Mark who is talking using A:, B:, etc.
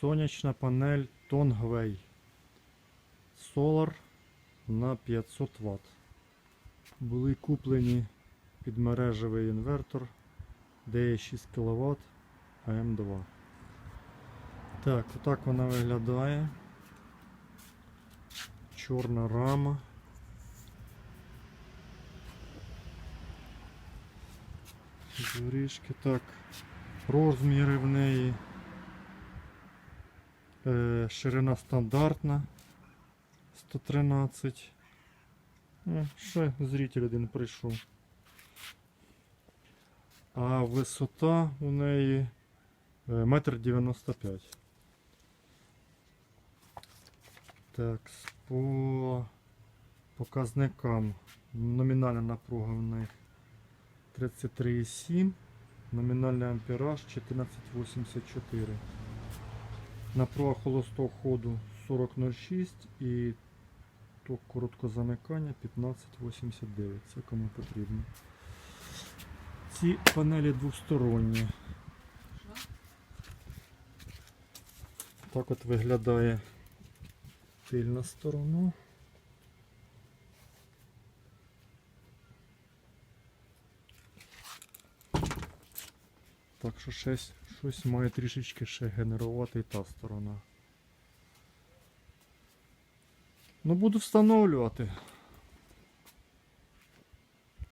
A: Сонячна панель Tongway. Solar на 500 Вт. Були куплені підмережевий інвертор DE6 кВт АМ2. Так, отак вона виглядає. Чорна рама. Доріжки, так. Розміри в неї. Е, ширина стандартна 113. Е, ще зритель один прийшов. А висота у неї е, метр 95. Так, по показникам номінальна напруга в них 33,7, номінальний ампераж 14,84. Напруга холостого ходу 40,06 і ток короткозамикання 15,89. Це кому потрібно. Ці панелі двосторонні. Так от виглядає тильна сторона. Так що щось, щось має трішечки ще генерувати і та сторона. Ну буду встановлювати.